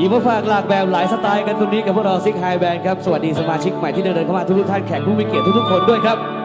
อีกมาฝากหลากแบบหลายสไตล์กันตรงนี้กับพวกเราซิกไฮแบนด์ครับ สวัสดีสมาชิกใหม่ที่เดินเข้ามาทุกท่านแขกผู้มีเกียรติทุกๆคนด้วยครับ